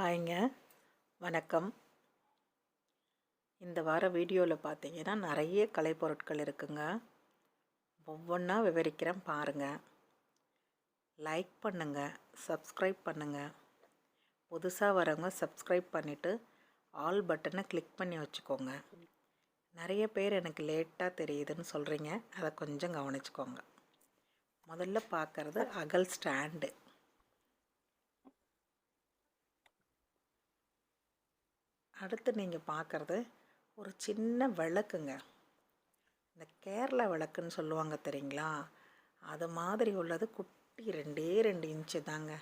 ஹாய்ங்க. வணக்கம். இந்த வார வீடியோவில் பார்த்தீங்கன்னா நிறைய கலைப்பொருட்கள் இருக்குங்க. ஒவ்வொன்றா விவரிக்கிறேன் பாருங்கள் லைக் பண்ணுங்கள் சப்ஸ்கிரைப் பண்ணுங்கள் புதுசாக வரவங்க சப்ஸ்கிரைப் பண்ணிவிட்டு ஆல் பட்டனை கிளிக் பண்ணி வச்சுக்கோங்க. நிறைய பேர் எனக்கு லேட்டாக தெரியுதுன்னு சொல்கிறீங்க அதை கொஞ்சம் கவனிச்சுக்கோங்க. முதல்ல பார்க்குறது அகல் ஸ்டாண்டு. அடுத்து நீங்கள் பார்க்குறது ஒரு சின்ன விளக்குங்க. இந்த கேரளா விளக்குன்னு சொல்லுவாங்க தெரியுங்களா? அது மாதிரி உள்ளது குட்டி ரெண்டே ரெண்டு இன்ச்சு தாங்க.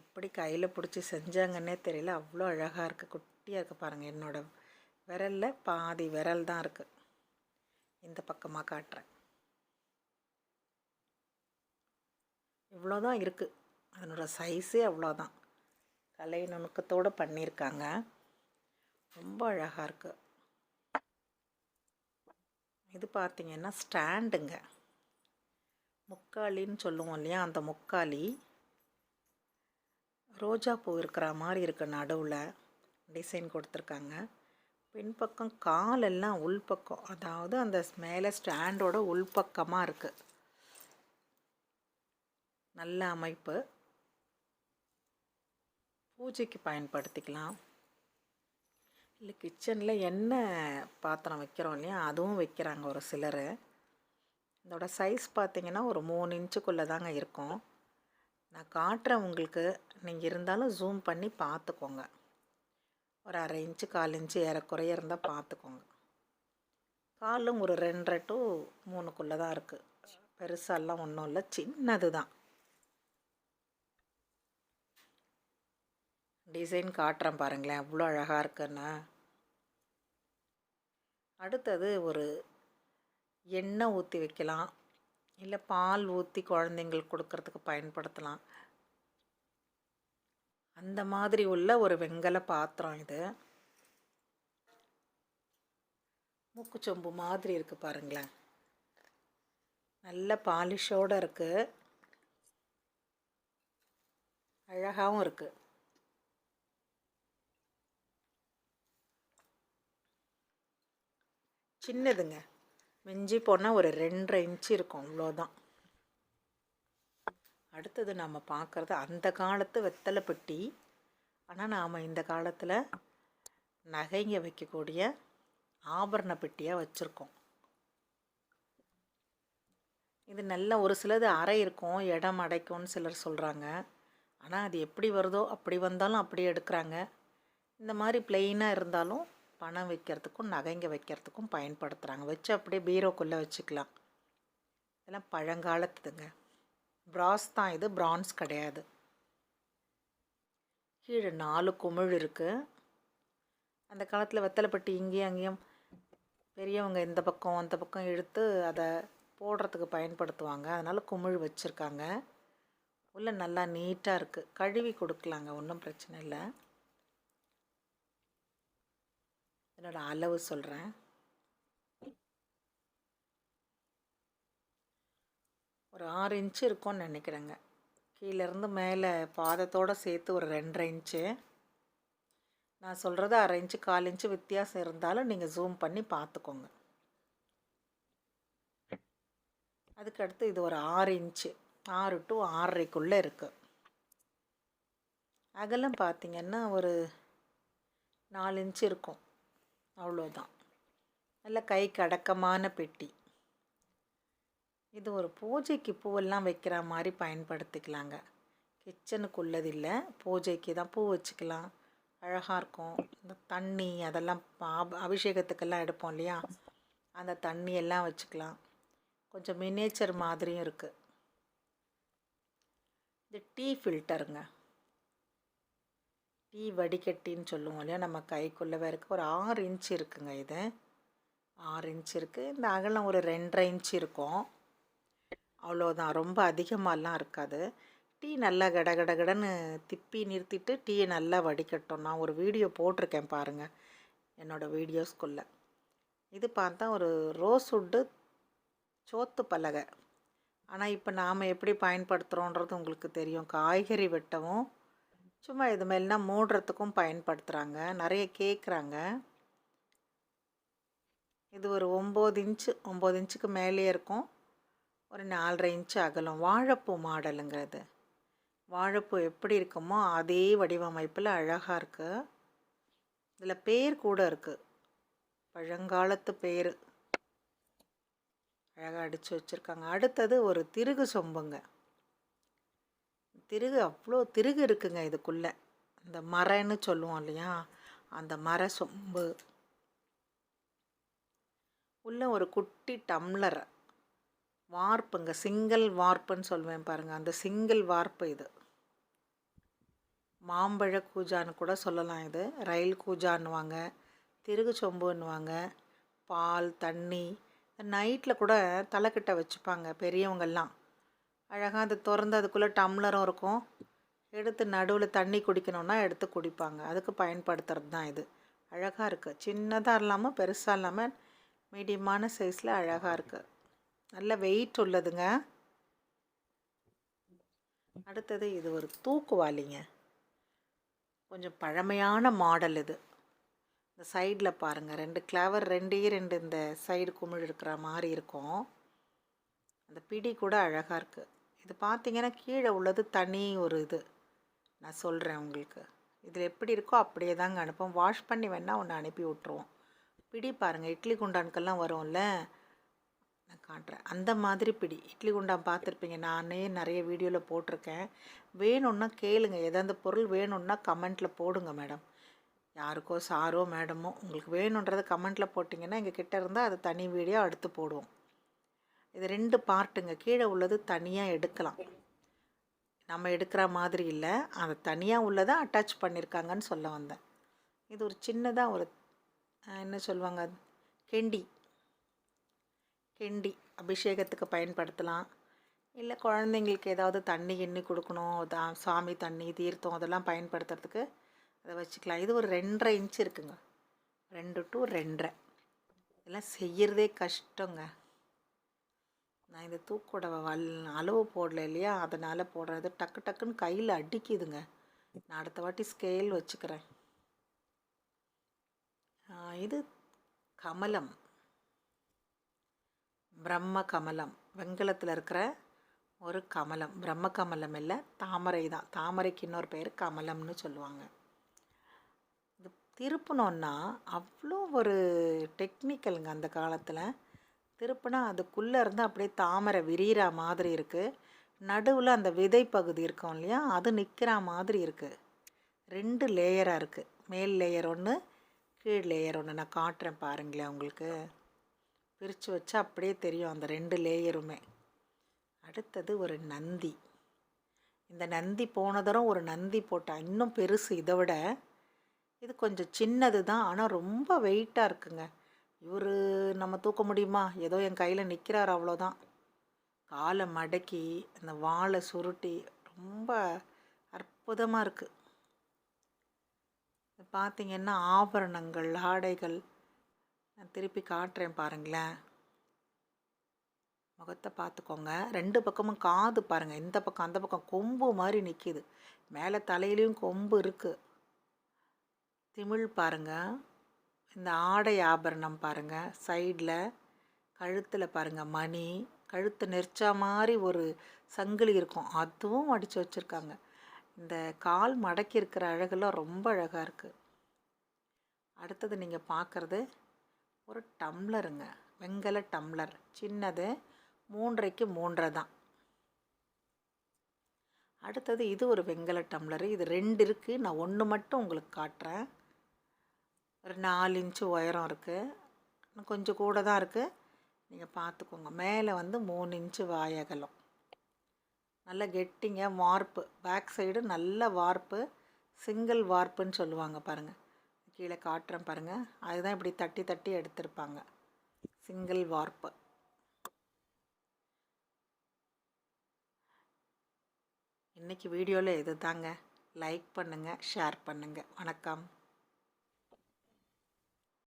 எப்படி கையில் பிடிச்சி செஞ்சாங்கன்னே தெரியல. அவ்வளோ அழகாக இருக்குது குட்டியாக இருக்குது பாருங்கள் என்னோடய விரலில் பாதி விரல் தான் இருக்குது இந்த பக்கமாக காட்டுறேன். இவ்வளோதான் இருக்குது அதனோட சைஸே அவ்வளோதான் கலை நுணுக்கத்தோடு பண்ணியிருக்காங்க. ரொம்ப அழகாக இருக்குது இது பார்த்திங்கன்னா ஸ்டாண்டுங்க. முக்காலின்னு சொல்லுவோம் இல்லையா? அந்த முக்காலி ரோஜா பூ இருக்கிற மாதிரி இருக்கு நடுவில். டிசைன் கொடுத்துருக்காங்க. பின்பக்கம் காலெல்லாம் உள்பக்கம். அதாவது அந்த மேலே ஸ்டாண்டோட உள்பக்கமாக இருக்குது நல்ல அமைப்பு. பூஜைக்கு பயன்படுத்திக்கலாம். இல்லை கிச்சனில் என்ன பாத்திரம் வைக்கிறோம் இல்லையா அதுவும் வைக்கிறாங்க ஒரு சிலர். இதோட சைஸ் பார்த்திங்கன்னா ஒரு மூணு இன்ச்சுக்குள்ளே தாங்க இருக்கும். நான் காட்டுறேன் உங்களுக்கு. நீங்கள் இருந்தாலும் ஜூம் பண்ணி பார்த்துக்கோங்க ஒரு அரை இன்ச்சு கால் இன்ச்சு ஏறக்குறைய இருந்தால் பார்த்துக்கோங்க காலும் ஒரு ரெண்டரை டு மூணுக்குள்ளே தான் இருக்குது பெருசாலாம் ஒன்றும் இல்லை சின்னது தான் டிசைன் காட்டுறேன் பாருங்களேன். அவ்வளோ அழகாக இருக்குன்னு. அடுத்தது ஒரு எண்ணெய் ஊற்றி வைக்கலாம். இல்லை பால் ஊற்றி குழந்தைங்களுக்கு கொடுக்கறதுக்கு பயன்படுத்தலாம். அந்த மாதிரி உள்ள ஒரு வெங்கல பாத்திரம் இது. மூக்குச்சொம்பு மாதிரி இருக்குது பாருங்களேன். நல்ல பாலிஷோடு இருக்குது அழகாகவும் இருக்குது சின்னதுங்க. மிஞ்சி போனால் ஒரு ரெண்டரை இன்ச்சு இருக்கும். அவ்வளோதான் அடுத்தது நம்ம பார்க்குறது அந்த காலத்து வெத்தலை பெட்டி. ஆனால் நாம் இந்த காலத்தில் நகைங்க வைக்கக்கூடிய ஆபரண பெட்டியாக வச்சுருக்கோம். இது நல்ல ஒரு சிலது அறை இருக்கும். இடம் அடைக்கும்னு சிலர் சொல்கிறாங்க ஆனால் அது எப்படி வருதோ அப்படி வந்தாலும் அப்படி எடுக்கிறாங்க. இந்த மாதிரி பிளெயினாக இருந்தாலும் பணம் வைக்கிறதுக்கும் நகைங்க வைக்கிறதுக்கும் பயன்படுத்துகிறாங்க வச்சு அப்படியே பீரோக்குள்ளே வச்சுக்கலாம். இதெல்லாம் பழங்காலத்துதுங்க. ப்ராஸ் தான் இது ப்ரான்ஸ் கிடையாது. கீழே நாலு குமிழ் இருக்குது அந்த காலத்தில் வெத்தலைப்பட்டி இங்கேயும் அங்கேயும் பெரியவங்க இந்த பக்கம் அந்த பக்கம் இழுத்து அதை போடுறதுக்கு பயன்படுத்துவாங்க. அதனால் குமிழ் வச்சுருக்காங்க. உள்ளே நல்லா நீட்டாக இருக்குது கழுவி கொடுக்கலாங்க ஒன்றும் பிரச்சனை இல்லை. என்னோடய அளவு சொல்கிறேன் ஒரு ஆறு இன்ச்சு இருக்கும்னு நினைக்கிறேங்க. கீழேருந்து மேலே பாதத்தோடு சேர்த்து ஒரு ரெண்டரை இன்ச்சு. நான் சொல்கிறது அரை இன்ச்சு கால் இன்ச்சு வித்தியாசம் இருந்தாலும் நீங்கள் ஜூம் பண்ணி பார்த்துக்கோங்க. அதுக்கடுத்து இது ஒரு ஆறு இன்ச்சு. ஆறு டு ஆறரைக்குள்ளே இருக்குது அகலம் பார்த்திங்கன்னா ஒரு நாலு இன்ச்சு இருக்கும். அவ்வளோதான். நல்ல கைக்கு அடக்கமான பெட்டி. இது ஒரு பூஜைக்கு பூவெல்லாம் வைக்கிற மாதிரி பயன்படுத்திக்கலாங்க. கிச்சனுக்கு உள்ளதில்லை பூஜைக்கு தான் பூ வச்சுக்கலாம். அழகாக இருக்கும். இந்த தண்ணி அதெல்லாம் அபிஷேகத்துக்கெல்லாம் எடுப்போம் இல்லையா? அந்த தண்ணி எல்லாம் வச்சுக்கலாம். கொஞ்சம் மினேச்சர் மாதிரியும் இருக்குது இது டீ ஃபில்டருங்க டீ வடிகட்டின்னு சொல்லுவோம் இல்லையா? நம்ம கைக்குள்ளவே இருக்குது ஒரு ஆறு இன்ச் இருக்குங்க இது. ஆறு இன்ச் இருக்குது இந்த அகலம் ஒரு ரெண்டரை இன்ச் இருக்கும். அவ்வளோதான் ரொம்ப அதிகமாகலாம் இருக்காது. டீ நல்லா கட கட கடன்னு திப்பி நிறுத்திட்டு டீயை நல்லா வடிகட்டும் நான் ஒரு வீடியோ போட்டிருக்கேன் பாருங்கள் என்னோடய வீடியோஸ்குள்ளே. இது பார்த்தா ஒரு ரோஸ் உட்டு சோத்து பலகை. ஆனால் இப்போ நாம் எப்படி பயன்படுத்துகிறோன்றது உங்களுக்கு தெரியும். காய்கறி வெட்டவும் சும்மா இது மாதிரிலாம் மூடுறதுக்கும் பயன்படுத்துகிறாங்க நிறைய கேட்குறாங்க இது ஒரு ஒம்பது இன்ச்சு ஒம்பது இன்ச்சுக்கு மேலே இருக்கும். ஒரு நாலரை இன்ச்சு அகலம். வாழைப்பூ மாடலுங்கிறது. வாழைப்பூ எப்படி இருக்குமோ அதே வடிவமைப்பில் அழகாக இருக்குது இதில் பேர் கூட இருக்குது பழங்காலத்து பேர். அழகாக அடித்து வச்சுருக்காங்க. அடுத்தது ஒரு திருகு சொம்புங்க. திருகு அவ்வளோ திருகு இருக்குங்க இதுக்குள்ளே. இந்த மரன்னு சொல்லுவோம் இல்லையா? அந்த மர சொம்பு. உள்ள ஒரு குட்டி டம்ளர். வார்ப்புங்க சிங்கிள் வார்ப்புன்னு சொல்லுவேன் பாருங்கள் அந்த சிங்கிள் வார்ப்பு இது. மாம்பழ கூஜான்னு கூட சொல்லலாம் இது. ரயில் கூஜான்னுவாங்க திருகு சொம்புன்னுவாங்க பால் தண்ணி. நைட்டில் கூட தலைக்கிட்ட வச்சுப்பாங்க பெரியவங்கெல்லாம். அழகாக அது திறந்து அதுக்குள்ளே டம்ளரும் இருக்கும். எடுத்து நடுவில் தண்ணி குடிக்கணும்னா எடுத்து குடிப்பாங்க. அதுக்கு பயன்படுத்துறது தான் இது. அழகாக இருக்குது சின்னதாக இல்லாமல் பெருசாக இல்லாமல் மீடியமான சைஸில் அழகாக இருக்குது நல்ல வெயிட் உள்ளதுங்க. அடுத்தது இது ஒரு தூக்குவாளிங்க. கொஞ்சம் பழமையான மாடல் இது. இந்த சைடில் பாருங்கள் ரெண்டு கிளவர் ரெண்டே ரெண்டு இந்த சைடு குமிழ் இருக்கிற மாதிரி இருக்கும். அந்த பிடி கூட அழகாக இருக்குது இது பார்த்தீங்கன்னா கீழே உள்ளது தனி ஒரு இது. நான் சொல்கிறேன் உங்களுக்கு. இதில் எப்படி இருக்கோ அப்படியே தாங்க அனுப்புவோம். வாஷ் பண்ணி வேணால் ஒன்று அனுப்பி விட்ருவோம் பிடி பாருங்கள் இட்லி குண்டான்கெல்லாம் வரும்ல? நான் காட்டுறேன். அந்த மாதிரி பிடி. இட்லி குண்டான் பார்த்துருப்பீங்க. நானே நிறைய வீடியோவில் போட்டிருக்கேன். வேணும்னா கேளுங்க. எதாவது பொருள் வேணும்னா கமெண்ட்டில் போடுங்க மேடம். யாருக்கோ சாரோ மேடமோ உங்களுக்கு வேணுன்றதை கமெண்ட்டில் போட்டிங்கன்னா எங்கள் கிட்டே இருந்தால் அது தனி வீடியோ அடுத்து போடுவோம். இது ரெண்டு பார்ட்டுங்க. கீழே உள்ளது தனியாக எடுக்கலாம். நம்ம எடுக்கிற மாதிரி இல்லை. அதை தனியாக உள்ளதை அட்டாச் பண்ணியிருக்காங்கன்னு சொல்ல வந்தேன். இது ஒரு சின்னதாக ஒரு என்ன சொல்லுவாங்க? கெண்டி. கெண்டி. அபிஷேகத்துக்கு பயன்படுத்தலாம். இல்லை குழந்தைங்களுக்கு ஏதாவது தண்ணி கிண்ணி கொடுக்கணும். தா சாமி தண்ணி தீர்த்தம் அதெல்லாம் பயன்படுத்துறதுக்கு அதை வச்சுக்கலாம். இது ஒரு ரெண்டரை இன்ச் இருக்குங்க. ரெண்டு டு ரெண்டரை. இதெல்லாம் செய்கிறதே கஷ்டங்க. நான் இந்த தூக்கோட வல் அளவு போடல இல்லையா? அதனால் போடுறது டக்கு டக்குன்னு கையில் அடிக்குதுங்க. நான் அடுத்த வாட்டி ஸ்கேல் வச்சுக்கிறேன். இது கமலம். பிரம்ம கமலம். வெங்கலத்தில் இருக்கிற ஒரு கமலம். பிரம்ம கமலம் இல்லை தாமரை தான். தாமரைக்கு இன்னொரு பேர் கமலம்னு சொல்லுவாங்க. இது திருப்பணுன்னா அவ்வளோ ஒரு டெக்னிக்கலுங்க அந்த காலத்தில். திருப்பினா அதுக்குள்ளே இருந்து அப்படியே தாமரை விரிகிற மாதிரி இருக்குது நடுவில் அந்த விதை பகுதி இருக்கும் இல்லையா? அது நிற்கிற மாதிரி இருக்குது ரெண்டு லேயராக இருக்குது மேல் லேயர் ஒன்று கீழ் லேயர் ஒன்று நான் காட்டுறேன் பாருங்களேன் உங்களுக்கு. பிரித்து வச்சா அப்படியே தெரியும் அந்த ரெண்டு லேயருமே. அடுத்தது ஒரு நந்தி. இந்த நந்தி போன தரம் ஒரு நந்தி போட்டால் இன்னும் பெருசு இதை விட. இது கொஞ்சம் சின்னது தான் ஆனால் ரொம்ப வெயிட்டாக இருக்குங்க. இவர் நம்ம தூக்க முடியுமா? ஏதோ என் கையில் நிற்கிறார் அவ்வளோதான் காலை மடக்கி அந்த வாழை சுருட்டி ரொம்ப அற்புதமாக இருக்குது பார்த்திங்கன்னா ஆபரணங்கள் ஆடைகள் நான் திருப்பி காட்டுறேன் பாருங்களேன். முகத்தை பார்த்துக்கோங்க ரெண்டு பக்கமும் காது பாருங்கள் இந்த பக்கம் அந்த பக்கம் கொம்பு மாதிரி நிற்கிது மேலே தலையிலையும் கொம்பு இருக்குது திமிழ் பாருங்கள் இந்த ஆடை ஆபரணம் பாருங்கள் சைடில் கழுத்தில் பாருங்கள் மணி. கழுத்து நெரிச்சா மாதிரி ஒரு சங்கிலி இருக்கும். அதுவும் அடித்து வச்சுருக்காங்க. இந்த கால் மடக்கி இருக்கிற அழகெல்லாம் ரொம்ப அழகாக இருக்குது அடுத்தது நீங்கள் பார்க்குறது ஒரு டம்ளருங்க. வெங்கல டம்ளர். சின்னது மூன்றைக்கு மூன்றை தான். அடுத்தது இது ஒரு வெங்கல டம்ளரு. இது ரெண்டு இருக்குது நான் ஒன்று மட்டும் உங்களுக்கு காட்டுறேன். ஒரு நாலு இன்ச்சு உயரம் இருக்குது கொஞ்சம் கூட தான் இருக்குது நீங்கள் பார்த்துக்கோங்க மேலே வந்து மூணு இன்ச்சு வாயகலம். நல்ல கெட்டிங்க வார்ப்பு பேக் சைடு நல்ல வார்ப்பு சிங்கிள் வார்ப்புன்னு சொல்லுவாங்க பாருங்கள் கீழே காட்டுறேன் பாருங்கள் அதுதான் இப்படி தட்டி தட்டி எடுத்திருப்பாங்க. சிங்கிள் வார்ப்பு இன்றைக்கி வீடியோவில் இது தாங்க லைக் பண்ணுங்கள் ஷேர் பண்ணுங்கள் வணக்கம்.